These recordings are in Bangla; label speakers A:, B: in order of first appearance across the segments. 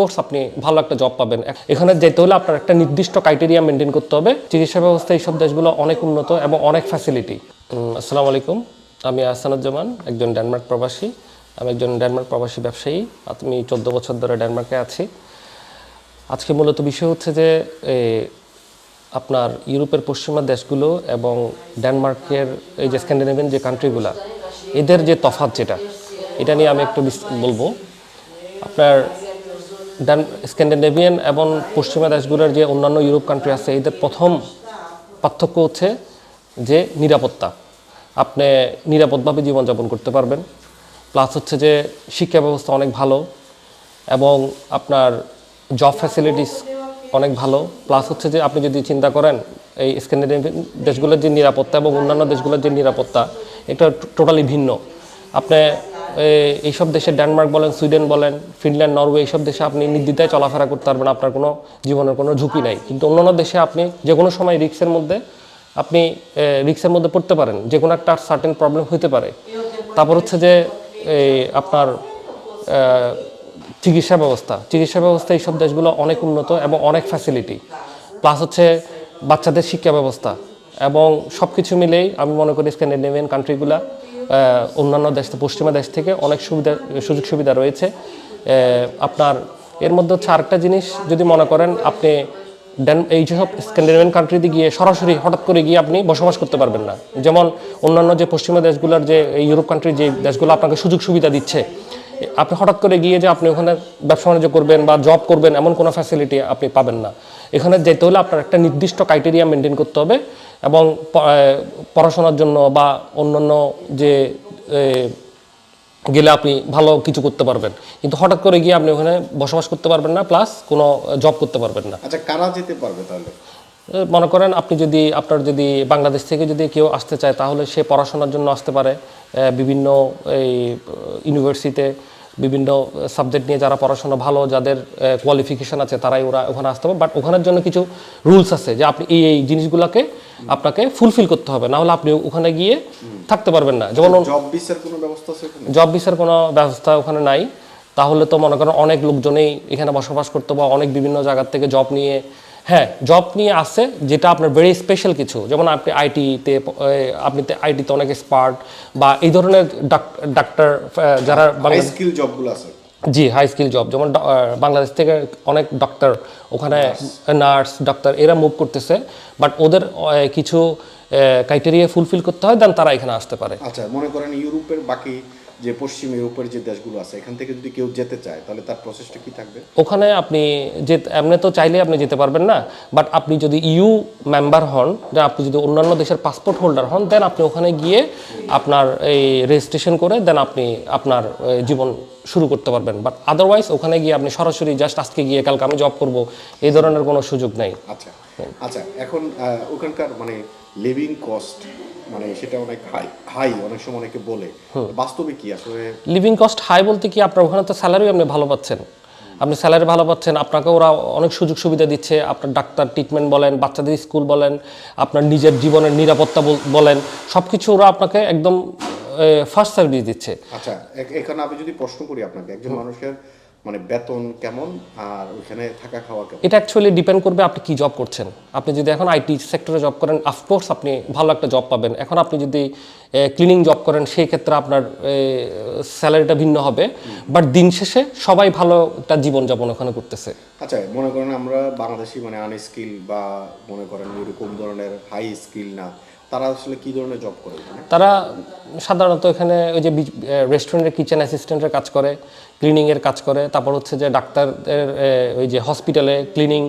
A: আফকোর্স আপনি ভালো একটা জব পাবেন। এখানে যেতে হলে আপনার একটা নির্দিষ্ট ক্রাইটেরিয়া মেনটেন করতে হবে। চিকিৎসা ব্যবস্থা এইসব দেশগুলো অনেক উন্নত এবং অনেক ফ্যাসিলিটি আসসালামু আলাইকুম। আমি আহসানুজ্জামান, একজন ডেনমার্ক প্রবাসী। আমি একজন ডেনমার্ক প্রবাসী ব্যবসায়ী। আমি চোদ্দ বছর ধরে ডেনমার্কে আছি। আজকে মূলত বিষয় হচ্ছে যে আপনার ইউরোপের পশ্চিমা দেশগুলো এবং ডেনমার্কের এই যে স্ক্যান্ডিনেভিয়ান যে কান্ট্রিগুলা এদের যে তফাৎ যেটা, এটা নিয়ে আমি একটু বলব। আপনার ডেন স্ক্যান্ডিনেভিয়ান এবং পশ্চিমা দেশগুলোর যে অন্যান্য ইউরোপ কান্ট্রি আছে, এদের প্রথম পার্থক্য হচ্ছে যে নিরাপত্তা। আপনি নিরাপদভাবে জীবনযাপন করতে পারবেন। প্লাস হচ্ছে যে শিক্ষা ব্যবস্থা অনেক ভালো এবং আপনার জব ফ্যাসিলিটিস অনেক ভালো। প্লাস হচ্ছে যে আপনি যদি চিন্তা করেন, এই স্ক্যান্ডিনেভিয়ান দেশগুলোর যে নিরাপত্তা এবং অন্যান্য দেশগুলোর যে নিরাপত্তা, এটা টোটালি ভিন্ন। আপনি এইসব দেশে ডেনমার্ক বলেন, সুইডেন বলেন, ফিনল্যান্ড, নরওয়ে, এইসব দেশে আপনি নির্দ্বিধায় চলাফেরা করতে পারবেন, আপনার কোনো জীবনের কোনো ঝুঁকি নাই। কিন্তু অন্যান্য দেশে আপনি যে কোনো সময় রিক্সের মধ্যে আপনি রিক্সের মধ্যে পড়তে পারেন যে কোনো একটা সার্টেন প্রবলেম হতে পারে। তারপর হচ্ছে যে এই আপনার চিকিৎসা ব্যবস্থা। চিকিৎসা ব্যবস্থা এইসব দেশগুলো অনেক উন্নত এবং অনেক ফ্যাসিলিটি প্লাস হচ্ছে বাচ্চাদের শিক্ষা ব্যবস্থা। এবং সব কিছু মিলেই আমি মনে করি স্ক্যান্ডিনেভিয়ান কান্ট্রিগুলা অন্যান্য দেশ পশ্চিমা দেশ থেকে অনেক সুবিধা, সুযোগ সুবিধা রয়েছে। আপনার, এর মধ্যে হচ্ছে আরেকটা জিনিস যদি মনে করেন, আপনি ডেন, এই যেসব স্ক্যান্ডিনেভিয়ান কান্ট্রিতে গিয়ে সরাসরি হঠাৎ করে গিয়ে আপনি বসবাস করতে পারবেন না। যেমন অন্যান্য যে পশ্চিমা দেশগুলোর যে ইউরোপ কান্ট্রির যে দেশগুলো আপনাকে সুযোগ সুবিধা দিচ্ছে আপনি হঠাৎ করে গিয়ে যে আপনি ওখানে ব্যবসা বাণিজ্য করবেন বা জব করবেন, এমন কোনো ফ্যাসিলিটি আপনি পাবেন না। এখানে যেতে হলে আপনার একটা নির্দিষ্ট ক্রাইটেরিয়া মেনটেন করতে হবে এবং পড়াশোনার জন্য বা অন্যান্য যে গেলে আপনি ভালো কিছু করতে পারবেন। কিন্তু হঠাৎ করে গিয়ে আপনি ওখানে বসবাস করতে পারবেন না প্লাস কোনো জব করতে পারবেন না।
B: আচ্ছা কারা যেতে পারবে তাহলে?
A: মনে করেন আপনি যদি আপনার যদি বাংলাদেশ থেকে যদি কেউ আসতে চায় তাহলে সে পড়াশোনার জন্য আসতে পারে। বিভিন্ন এই ইউনিভার্সিটিতে বিভিন্ন সাবজেক্ট নিয়ে যারা পড়াশোনা ভালো যাদের কোয়ালিফিকেশন আছে তারাই ওরা ওখানে আসতে পারে। বাট ওখানের জন্য কিছু রুলস আছে যে আপনি এই এই জিনিসগুলোকে আপনাকে ফুলফিল করতে হবে। না হলে আপনি ওখানে গিয়ে থাকতে পারবেন না। যেমন
B: জব ভিসার কোনো ব্যবস্থা আছে ওখানে
A: জব ভিসার কোনো ব্যবস্থা ওখানে নাই। তাহলে তো মনে করেন অনেক লোকজনেই এখানে বসবাস করতে বা অনেক বিভিন্ন জায়গার থেকে জব নিয়ে হ্যাঁ জব নিয়ে আসে যেটা আপনার ভেরি স্পেশাল কিছু। যেমন আপনি আইটিতে আপনি আইটিতে অনেক স্পার্ট বা এই ধরনের ডাক্তার যারা
B: স্কিল জবগুলো আছে।
A: জি হাই স্কিল জব যেমন বাংলাদেশ থেকে অনেক ডাক্তার ওখানে নার্স ডাক্তার এরা মুভ করতেছে। বাট ওদের কিছু ক্রাইটেরিয়া ফুলফিল করতে হয় দেন তারা এখানে আসতে পারে।
B: আচ্ছা মনে করেন ইউরোপের বাকি যে পশ্চিম ইউরোপের যে দেশগুলো আছে এখান থেকে যদি কেউ যেতে চায় তাহলে তার প্রসেসটা কি থাকবে?
A: ওখানে আপনি যে এমনি তো চাইলে আপনি যেতে পারবেন না বাট আপনি যদি ইউ মেম্বার হন যে আপনি যদি অন্যান্য দেশের পাসপোর্ট হোল্ডার হন দেন আপনি ওখানে গিয়ে আপনার এই রেজিস্ট্রেশন করে দেন আপনি আপনার জীবন শুরু করতে পারবেন। বাট আদারওয়াইজ ওখানে গিয়ে আপনি সরাসরি জাস্ট আজকে গিয়ে কালকে আমি জব করব এই ধরনের কোনো সুযোগ নেই।
B: আচ্ছা আচ্ছা এখন ওখানকার মানে লিভিং কস্ট মানে সেটা অনেক হাই হাই অনেক সময় অনেকে বলে। বাস্তবে কি আসলে?
A: লিভিং কস্ট হাই বলতে কি আপনার ওখানে তো স্যালারি আপনি ভালো পাচ্ছেন। আপনি স্যালারি ভালো পাচ্ছেন আপনাকে ওরা অনেক সুযোগ সুবিধা দিচ্ছে আপনার ডাক্তার ট্রিটমেন্ট বলেন বাচ্চাদের স্কুল বলেন আপনার নিজের জীবনের নিরাপত্তা বলেন সব কিছু ওরা আপনাকে একদম ফার্স্ট সার্ভিস দিচ্ছে।
B: আচ্ছা এখানে আমি যদি প্রশ্ন করি আপনাকে একজন মানুষের মানে বেতন কেমন আর ওখানে থাকা খাওয়া কেমন?
A: এটা অ্যাকচুয়ালি ডিপেন্ড করবে আপনি কি জব করছেন। আপনি যদি এখন আইটি সেক্টরে জব করেন অফকোর্স আপনি ভালো একটা জব পাবেন। এখন আপনি যদি ক্লিনিং জব করেন সেই ক্ষেত্রে আপনার স্যালারিটা ভিন্ন হবে। বাট দিন শেষে সবাই ভালো একটা জীবনযাপন ওখানে করতেছে।
B: আচ্ছা মনে করেন আমরা বাংলাদেশি মানে আনস্কিল বা মনে করেন এরকম ধরনের হাই স্কিল না। তারা আসলে কি ধরনের জব করে
A: তারা সাধারণত এখানে ওই যে রেস্টুরেন্টের কিচেন অ্যাসিস্ট্যান্টের কাজ করে ক্লিনিংয়ের কাজ করে তারপর হচ্ছে যে ডাক্তারের এ, ওই যে হসপিটালে ক্লিনিং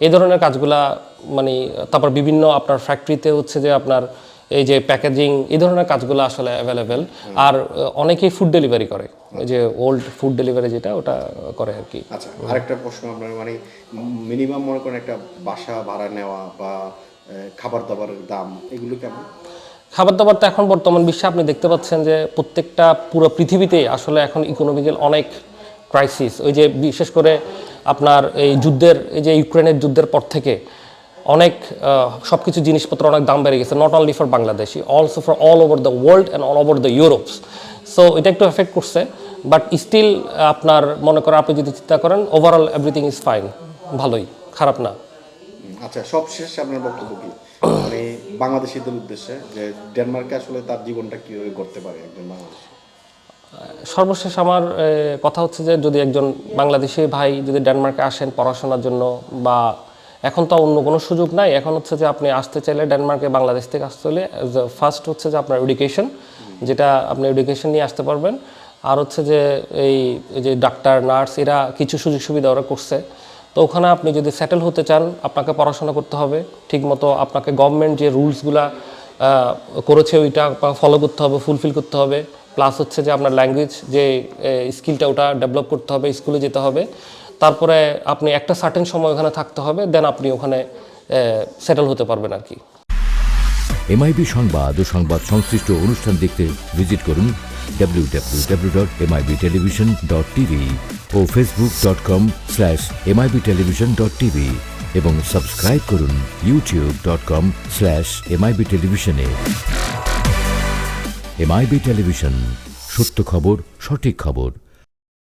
A: এই ধরনের কাজগুলা মানে তারপর বিভিন্ন আপনার ফ্যাক্টরিতে হচ্ছে যে আপনার এই যে প্যাকেজিং এই ধরনের কাজগুলো আসলে অ্যাভেলেবেল আর অনেকেই ফুড ডেলিভারি করে। ওই যে ওল্ড ফুড ডেলিভারি যেটা ওটা করে আর কি।
B: আচ্ছা আরেকটা প্রশ্ন আপনার মানে মিনিমাম মনে করেন একটা বাসা ভাড়া নেওয়া বা খাবার দাবারের দাম, এগুলো কেমন?
A: খাবার দাবার তো এখন বর্তমান বিশ্বে আপনি দেখতে পাচ্ছেন যে প্রত্যেকটা পুরো পৃথিবীতেই আসলে এখন ইকোনমিক্যাল অনেক ক্রাইসিস ওই যে বিশেষ করে আপনার এই যুদ্ধের, এই যে ইউক্রেনের যুদ্ধের পর থেকে অনেক সব কিছু জিনিসপত্র অনেক দাম বেড়ে গেছে not only for Bangladeshi also for all over the world and all over the Europes so এটা একটু এফেক্ট করছে বাট স্টিল আপনার মনে করেন, আপনি যদি চিন্তা করেন ওভারঅল এভরিথিং ইজ ফাইন ভালোই, খারাপ না।
B: আচ্ছা সবশেষ আপনার বক্তব্য কি? মানে বাংলাদেশিদের উদ্দেশ্যে যে ডেনমার্কে আসলে তার জীবনটা কীভাবে করতে পারে একজন বাংলাদেশি?
A: সর্বশেষ আমার কথা হচ্ছে যে যদি একজন বাংলাদেশি ভাই যদি ডেনমার্কে আসেন পড়াশোনার জন্য বা এখন তো অন্য কোনো সুযোগ নাই, এখন হচ্ছে যে আপনি আসতে চাইলে ডেনমার্কে বাংলাদেশ থেকে আসতে হলে ফার্স্ট হচ্ছে যে আপনার এডুকেশন যেটা আপনি এডুকেশন নিয়ে আসতে পারবেন। আর হচ্ছে যে এই এই যে ডাক্তার নার্স এরা কিছু সুযোগ সুবিধা ওরা করছে। তো ওখানে আপনি যদি সেটেল হতে চান, আপনাকে পড়াশোনা করতে হবে। ঠিকমতো আপনাকে গভর্নমেন্ট যে রুলসগুলা করেছে ওইটা ফলো করতে হবে ফুলফিল করতে হবে। প্লাস হচ্ছে যে আপনার ল্যাঙ্গুয়েজ যে স্কিলটা ওটা ডেভেলপ করতে হবে স্কুলে যেতে হবে। তারপরে আপনি একটা সার্টেন সময় ওখানে থাকতে হবে দেন আপনি ওখানে সেটেল হতে পারবেন আর কি।
C: এমআইবি সংবাদ ও সংবাদ সংশ্লিষ্ট অনুষ্ঠান দেখতে ভিজিট করুন www.mibtelevision.tv ও Facebook dot com slash MIB television dot TV এবং সাবস্ক্রাইব করুন YouTube dot com slash MIB টেলিভিশনে এমআইবি টেলিভিশন সত্য খবর, সঠিক খবর।